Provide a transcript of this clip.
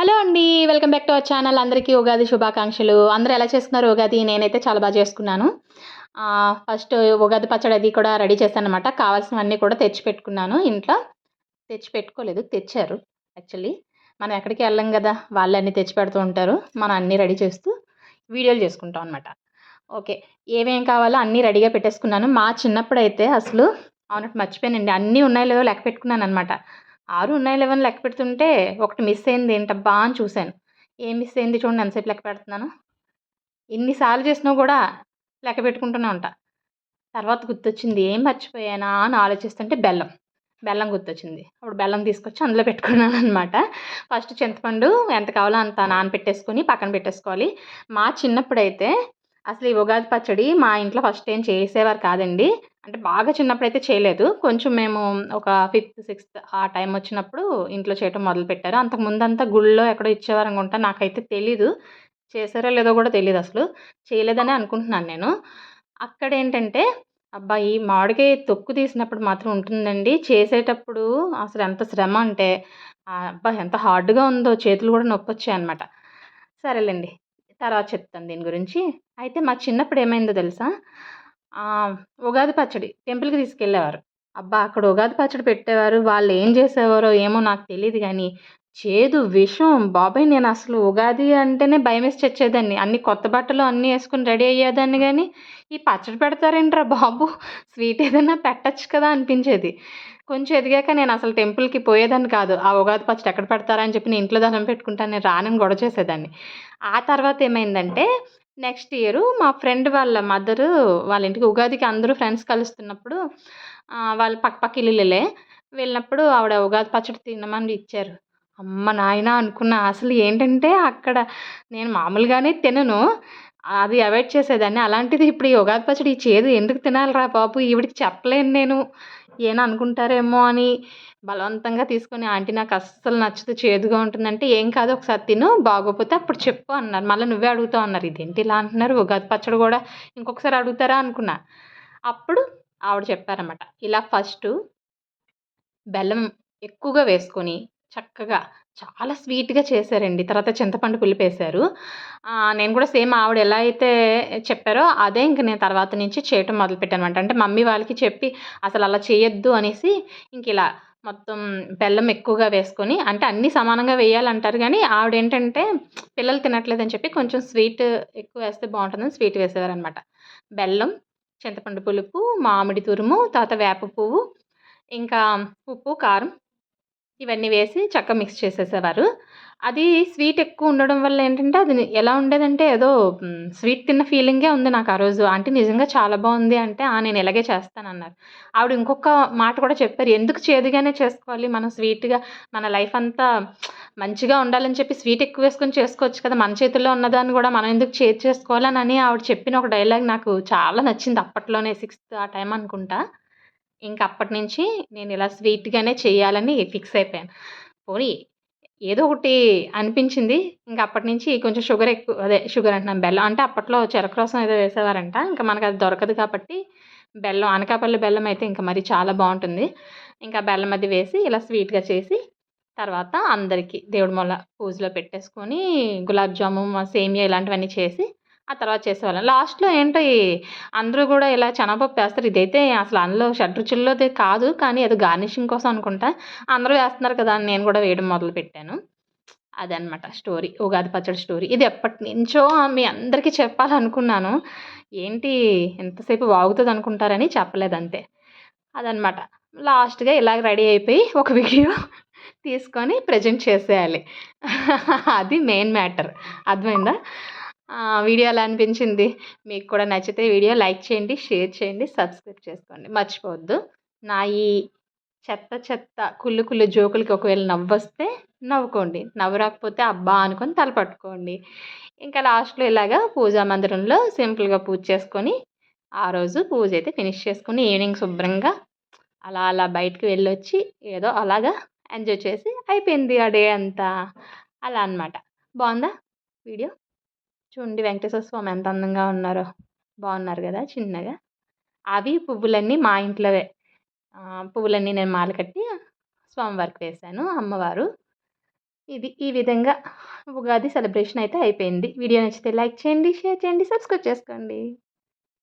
Hello అండి welcome back to our channel. అందరికీ ఉగాది శుభాకాంక్షలు. అందరూ ఎలా చేసుకున్నారు ఉగాది? నేనైతే చాలా బాగా చేసుకున్నాను. ఫస్ట్ ఉగాది పచ్చడి అది కూడా రెడీ చేశాను అనమాట కావాల్సినవన్నీ కూడా తెచ్చి పెట్టుకున్నాను. ఇంట్లో తెచ్చి పెట్టుకోలేదు తెచ్చారు యాక్చువల్లీ. మనం ఎక్కడికి వెళ్ళం కదా వాళ్ళు అన్నీ తెచ్చి పెడుతూ ఉంటారు. మనం అన్నీ రెడీ చేస్తూ వీడియోలు చేసుకుంటాం అనమాట ఓకే ఏమేం కావాలో అన్నీ రెడీగా పెట్టేసుకున్నాను. మా చిన్నప్పుడు అయితే అసలు అవునట్టు మర్చిపోయానండి. అన్నీ ఉన్నాయో లేవో లెక్క పెట్టుకున్నాను అనమాట ఆరు ఉన్నాయి లెవెన్ లెక్క పెడుతుంటే ఒకటి మిస్ అయింది ఏంటబ్బా అని చూశాను. ఏం మిస్ అయింది చూడండి ఎంతసేపు లెక్క పెడుతున్నాను. ఎన్నిసార్లు చేసినా కూడా లెక్క పెట్టుకుంటూనే ఉంటా. తర్వాత గుర్తొచ్చింది ఏం మర్చిపోయానా? అని ఆలోచిస్తుంటే బెల్లం. బెల్లం గుర్తొచ్చింది. అప్పుడు బెల్లం తీసుకొచ్చి అందులో పెట్టుకున్నాను అనమాట ఫస్ట్ చింతపండు ఎంత కావాలో అంత నానబెట్టేసుకొని పక్కన పెట్టేసుకోవాలి. మా చిన్నప్పుడైతే అసలు ఈ ఉగాది పచ్చడి మా ఇంట్లో ఫస్ట్ ఏం చేసేవారు కాదండి. అంటే బాగా చిన్నప్పుడు అయితే చేయలేదు. కొంచెం మేము ఒక ఫిఫ్త్ సిక్స్త్ ఆ టైం వచ్చినప్పుడు ఇంట్లో చేయటం మొదలుపెట్టారు అంతకు ముందంతా గుళ్ళో ఎక్కడో ఇచ్చేవారు అనుకుంటా నాకైతే తెలీదు. చేశారో లేదో కూడా తెలియదు అసలు. చేయలేదనే అనుకుంటున్నాను నేను. అక్కడ ఏంటంటే అబ్బా ఈ మామిడికాయ తొక్కు తీసినప్పుడు మాత్రం ఉంటుందండి. చేసేటప్పుడు అసలు ఎంత శ్రమ అంటే అబ్బా ఎంత హార్డ్గా ఉందో చేతులు కూడా నొప్పి వచ్చాయి అనమాట సరేలేండి. తర్వాత చెప్తాను దీని గురించి. అయితే మా చిన్నప్పుడు ఏమైందో తెలుసా? ఉగాది పచ్చడి టెంపుల్కి తీసుకెళ్ళేవారు. అబ్బా! అక్కడ ఉగాది పచ్చడి పెట్టేవారు. వాళ్ళు ఏం చేసేవారో ఏమో నాకు తెలియదు కానీ చేదు విషం. బాబాయ్ నేను అసలు ఉగాది అంటేనే భయం వేసి చచ్చేదాన్ని అన్ని కొత్త బట్టలు అన్నీ వేసుకుని రెడీ అయ్యేదాన్ని కానీ ఈ పచ్చడి పెడతారేంట్రా బాబు? స్వీట్ ఏదైనా పెట్టచ్చు కదా అనిపించేది. కొంచెం ఎదిగాక నేను అసలు టెంపుల్కి పోయేదాన్ని కాదు. ఆ ఉగాది పచ్చడి ఎక్కడ పెడతారా అని చెప్పి నేను ఇంట్లో దండం పెట్టుకుంటాను నేను రానని గొడవ చేసేదాన్ని. ఆ తర్వాత ఏమైందంటే నెక్స్ట్ ఇయర్ మా ఫ్రెండ్ వాళ్ళ మదరు వాళ్ళ ఇంటికి ఉగాదికి అందరూ ఫ్రెండ్స్ కలుస్తున్నప్పుడు వాళ్ళ వాళ్ళు పక్క పక్క ఇల్లులే. వెళ్ళినప్పుడు ఆవిడ ఉగాది పచ్చడి తినమని ఇచ్చారు. అమ్మ నాయన అనుకున్న అసలు ఏంటంటే అక్కడ నేను మామూలుగానే తినను. అది అవాయిడ్ చేసేదాన్ని. అలాంటిది ఇప్పుడు ఈ ఉగాది పచ్చడి ఈ చేదు ఎందుకు తినాలిరా బాబు? ఈవిడికి చెప్పలేను నేను. ఏనా అనుకుంటారేమో అని బలవంతంగా తీసుకొని ఆంటీ నాకు అస్సలు నచ్చదు చేదుగా ఉంటుందంటే ఏం కాదు ఒకసారి తిను బాగోపోతే అప్పుడు చెప్పు అన్నారు. మళ్ళీ నువ్వే అడుగుతావు అన్నారు. ఇదేంటి ఇలా అంటున్నారు? ఉగాది పచ్చడి కూడా ఇంకొకసారి అడుగుతారా? అనుకున్నా. అప్పుడు ఆవిడ చెప్పారన్నమాట. ఇలా ఫస్ట్ బెల్లం ఎక్కువగా వేసుకొని చక్కగా. చాలా స్వీట్గా చేశారండి. తర్వాత చింతపండు పులుపు వేశారు నేను కూడా సేమ్ ఆవిడ ఎలా అయితే చెప్పారో అదే ఇంక నేను తర్వాత నుంచి చేయటం మొదలుపెట్టాను అంటే మమ్మీ వాళ్ళకి చెప్పి అసలు అలా చేయొద్దు అనేసి ఇంక ఇలా మొత్తం బెల్లం ఎక్కువగా వేసుకొని అంటే అన్నీ సమానంగా వేయాలంటారు కానీ ఆవిడ ఏంటంటే పిల్లలు తినట్లేదని చెప్పి కొంచెం స్వీట్ ఎక్కువ వేస్తే బాగుంటుందని స్వీట్ వేసేవారనమాట. బెల్లం చింతపండు పులుపు మామిడి తురుము తర్వాత వేప పువ్వు ఇంకా ఉప్పు కారం ఇవన్నీ వేసి చక్కగా మిక్స్ చేసేసేవారు. అది స్వీట్ ఎక్కువ ఉండడం వల్ల ఏంటంటే అది ఎలా ఉండేదంటే ఏదో స్వీట్ తిన్న ఫీలింగే ఉంది నాకు ఆ రోజు. అంటే నిజంగా చాలా బాగుంది అంటే ఆ నేను ఇలాగే చేస్తానన్నారు. ఆవిడ ఇంకొక మాట కూడా చెప్పారు. ఎందుకు చేదుగానే చేసుకోవాలి? మనం స్వీట్గా మన లైఫ్ అంతా మంచిగా ఉండాలని చెప్పి స్వీట్ ఎక్కువ వేసుకొని చేసుకోవచ్చు కదా మన చేతుల్లో ఉన్నదాన్ని కూడా మనం ఎందుకు చేదు చేసుకోవాలని అని ఆవిడ చెప్పిన ఒక డైలాగ్ నాకు చాలా నచ్చింది అప్పట్లోనే సిక్స్త్ ఆ టైం అనుకుంటా. ఇంకా అప్పటి నుంచి నేను ఇలా స్వీట్గానే చేయాలని ఫిక్స్ అయిపోయాను. పోనీ ఏదో ఒకటి అనిపించింది. ఇంకా అప్పటి నుంచి కొంచెం షుగర్ ఎక్కువ అదే షుగర్ అంటున్నాను బెల్లం అంటే అప్పట్లో చెరకు రసం ఏదో వేసేవారంట. ఇంకా మనకు అది దొరకదు కాబట్టి బెల్లం అనకాపల్లి బెల్లం అయితే ఇంకా మరి చాలా బాగుంటుంది. ఇంకా బెల్లం అది వేసి ఇలా స్వీట్గా చేసి తర్వాత అందరికీ దేవుడి మొల పూజలో పెట్టేసుకొని గులాబ్ జాము సేమియా ఇలాంటివన్నీ చేసి ఆ తర్వాత చేసేవాళ్ళం. లాస్ట్లో ఏంటో అందరూ కూడా ఇలా శనగపప్పు వేస్తారు. ఇదైతే అసలు అందులో షడ్రుచుల్లోది కాదు కానీ అది గార్నిషింగ్ కోసం అనుకుంటా. అందరూ వేస్తున్నారు కదా అని నేను కూడా వేయడం మొదలు పెట్టాను. అదనమాట స్టోరీ ఉగాది పచ్చడి స్టోరీ. ఇది ఎప్పటి నుంచో మీ అందరికీ చెప్పాలనుకున్నాను. ఏంటి ఎంతసేపు వాగుతుంది అనుకుంటారని చెప్పలేదు అంతే. అదనమాట లాస్ట్గా ఇలాగ రెడీ అయిపోయి ఒక వీడియో తీసుకొని ప్రజెంట్ చేసేయాలి. అది మెయిన్ మ్యాటర్. అర్థమైందా? వీడియో ఎలా అనిపించింది. మీకు కూడా నచ్చితే వీడియో లైక్ చేయండి షేర్ చేయండి సబ్స్క్రైబ్ చేసుకోండి. మర్చిపోవద్దు. నా ఈ చెత్త చెత్త కుళ్ళు కుళ్ళు జోకులకి ఒకవేళ నవ్వొస్తే నవ్వుకోండి. నవ్వు రాకపోతే అబ్బా అనుకొని తలపట్టుకోండి ఇంకా లాస్ట్లో ఇలాగా పూజా మందిరంలో సింపుల్గా పూజ చేసుకొని ఆ రోజు పూజ అయితే ఫినిష్ చేసుకొని ఈవినింగ్ శుభ్రంగా అలా అలా బయటికి వెళ్ళొచ్చి ఏదో అలాగా ఎంజాయ్ చేసి అయిపోయింది ఆ డే అంతా. అలా అన్నమాట. బాగుందా వీడియో? చూడండి వెంకటేశ్వర స్వామి ఎంత అందంగా ఉన్నారో. బాగున్నారు కదా చిన్నగా. అవి పువ్వులన్నీ మా ఇంట్లోవే. పువ్వులన్నీ నేను మాల కట్టి స్వామివారికి వేశాను అమ్మవారు. ఇది ఈ విధంగా ఉగాది సెలబ్రేషన్ అయితే అయిపోయింది. వీడియో నచ్చితే లైక్ చేయండి షేర్ చేయండి సబ్స్క్రైబ్ చేసుకోండి.